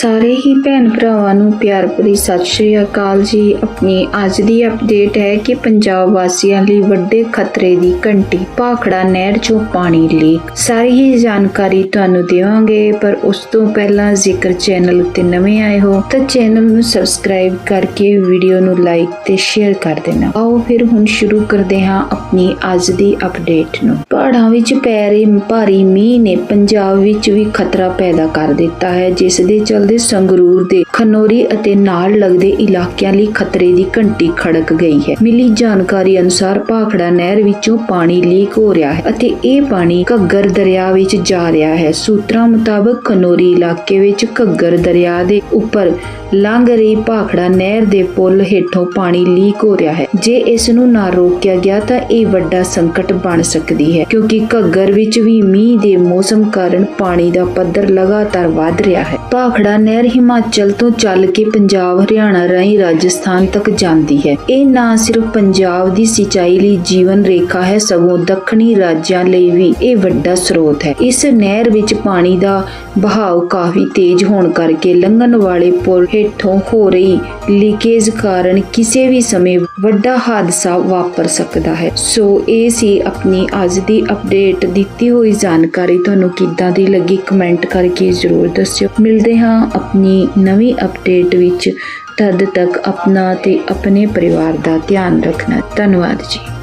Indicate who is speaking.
Speaker 1: ਸਾਰੇ ਹੀ ਭੈਣ ਭਰਾਵਾਂ ਨੂੰ ਪਿਆਰ ਭਰੀ ਸਤਿ ਸ਼੍ਰੀ ਅਕਾਲ ਜੀ। ਆਪਣੀ ਅੱਜ ਦੀ ਅਪਡੇਟ ਹੈ ਕਿ ਪੰਜਾਬ ਵਾਸੀਆਂ ਲਈ ਵੱਡੇ ਖਤਰੇ ਦੀ ਘੰਟੀ, ਭਾਖੜਾ ਨਹਿਰ 'ਚੋਂ ਪਾਣੀ ਲੀਕ ਸਾਰੀ ਹੀ ਜਾਣਕਾਰੀ ਤੁਹਾਨੂੰ ਦੇਵਾਂਗੇ, ਪਰ ਉਸ ਤੋਂ ਪਹਿਲਾਂ ਜ਼ਿਕਰ ਚੈਨਲ ਉੱਤੇ ਨਵੇਂ ਆਏ ਹੋ ਤਾਂ ਚੈਨਲ ਨੂੰ ਸਬਸਕ੍ਰਾਈਬ ਕਰਕੇ ਵੀਡੀਓ ਨੂੰ ਲਾਈਕ ਤੇ ਸ਼ੇਅਰ ਕਰ ਦੇਣਾ। ਆਓ ਫਿਰ ਹੁਣ ਸ਼ੁਰੂ ਕਰਦੇ ਹਾਂ ਆਪਣੀ ਅੱਜ ਦੀ ਅਪਡੇਟ ਨੂੰ। ਪਹਾੜਾਂ ਵਿੱਚ ਪੈ ਰਹੇ ਭਾਰੀ ਮੀਂਹ ਨੇ ਪੰਜਾਬ ਵਿੱਚ ਵੀ ਖਤਰਾ ਪੈਦਾ ਕਰ ਦਿੱਤਾ ਹੈ, ਜਿਸ ਦੇ ਚਲਦੇ ਸੰਗਰੂਰ ਦੇ ਖਨੋਰੀ ਅਤੇ ਨਾਲ ਲੱਗਦੇ ਇਲਾਕਿਆਂ ਲਈ ਖਤਰੇ ਦੀ ਘੰਟੀ ਖੜਕ ਗਈ ਹੈ। ਮਿਲੀ ਜਾਣਕਾਰੀ ਅਨੁਸਾਰ ਭਾਖੜਾ ਨਹਿਰ ਵਿੱਚੋਂ ਪਾਣੀ ਲੀਕ ਹੋ ਰਿਹਾ ਹੈ ਅਤੇ ਇਹ ਪਾਣੀ ਘੱਗਰ ਦਰਿਆ ਵਿੱਚ ਜਾ ਰਿਹਾ ਹੈ। ਸੂਤਰਾਂ ਮੁਤਾਬਕ ਖਨੋਰੀ ਇਲਾਕੇ ਵਿੱਚ ਘੱਗਰ ਦਰਿਆ ਦੇ ਉੱਪਰ ਲੰਘ ਰਹੀ ਭਾਖੜਾ ਨਹਿਰ ਦੇ ਪੁਲ ਹੇਠੋਂ ਪਾਣੀ ਲੀਕ ਹੋ ਰਿਹਾ ਹੈ। ਜੇ ਇਸ ਨੂੰ ਨਾ ਰੋਕਿਆ ਗਿਆ ਤਾਂ ਇਹ ਵੱਡਾ ਸੰਕਟ ਬਣ ਸਕਦੀ ਹੈ ਕਿਉਂਕਿ ਘੱਗਰ ਵਿੱਚ ਵੀ ਮੀਂਹ ਦੇ ਮੌਸਮ ਕਾਰਨ ਪਾਣੀ ਦਾ ਪੱਧਰ ਲਗਾਤਾਰ ਵਧ ਰਿਹਾ ਹੈ। ਭਾਖੜਾ ਨਹਿਰ ਹਿਮਾਚਲ ਤੋਂ ਚੱਲ ਕੇ ਪੰਜਾਬ, ਹਰਿਆਣਾ ਰਾਹੀਂ ਰਾਜਸਥਾਨ ਤੱਕ ਜਾਂਦੀ ਹੈ। ਇਹ ਨਾ ਸਿਰਫ ਪੰਜਾਬ ਦੀ ਸਿੰਚਾਈ ਲਈ ਜੀਵਨ ਰੇਖਾ ਹੈ, ਸਗੋਂ ਦੱਖਣੀ ਰਾਜਾਂ ਲਈ ਵੀ ਇਹ ਵੱਡਾ ਸਰੋਤ ਹੈ। ਇਸ ਨਹਿਰ ਵਿੱਚ ਪਾਣੀ ਦਾ ਬਹਾਵ ਕਾਫੀ ਤੇਜ਼ ਹੋਣ ਕਰਕੇ ਲੰਘਣ ਵਾਲੇ ਪੁਲ ਹੇਠੋਂ ਹੋ ਰਹੀ ਲੀਕੇਜ ਕਾਰਨ ਕਿਸੇ ਵੀ ਸਮੇਂ ਵੱਡਾ ਹਾਦਸਾ ਵਾਪਰ ਸਕਦਾ ਹੈ। ਸੋ ਇਹ ਸੀ ਆਪਣੀ ਅੱਜ ਦੀ ਅਪਡੇਟ। ਦਿੱਤੀ ਹੋਈ ਜਾਣਕਾਰੀ ਤੁਹਾਨੂੰ ਕਿੱਦਾਂ ਦੀ ਲੱਗੀ, ਕਮੈਂਟ ਕਰਕੇ ਜ਼ਰੂਰ ਦੱਸਿਓ। ਮਿਲਦੇ ਹਾਂ ਆਪਣੀ ਨਵੀਂ ਅਪਡੇਟ ਵਿੱਚ ਤਦ ਤੱਕ ਆਪਣਾ ਤੇ ਆਪਣੇ ਪਰਿਵਾਰ ਦਾ ਧਿਆਨ ਰੱਖਣਾ। ਧੰਨਵਾਦ ਜੀ।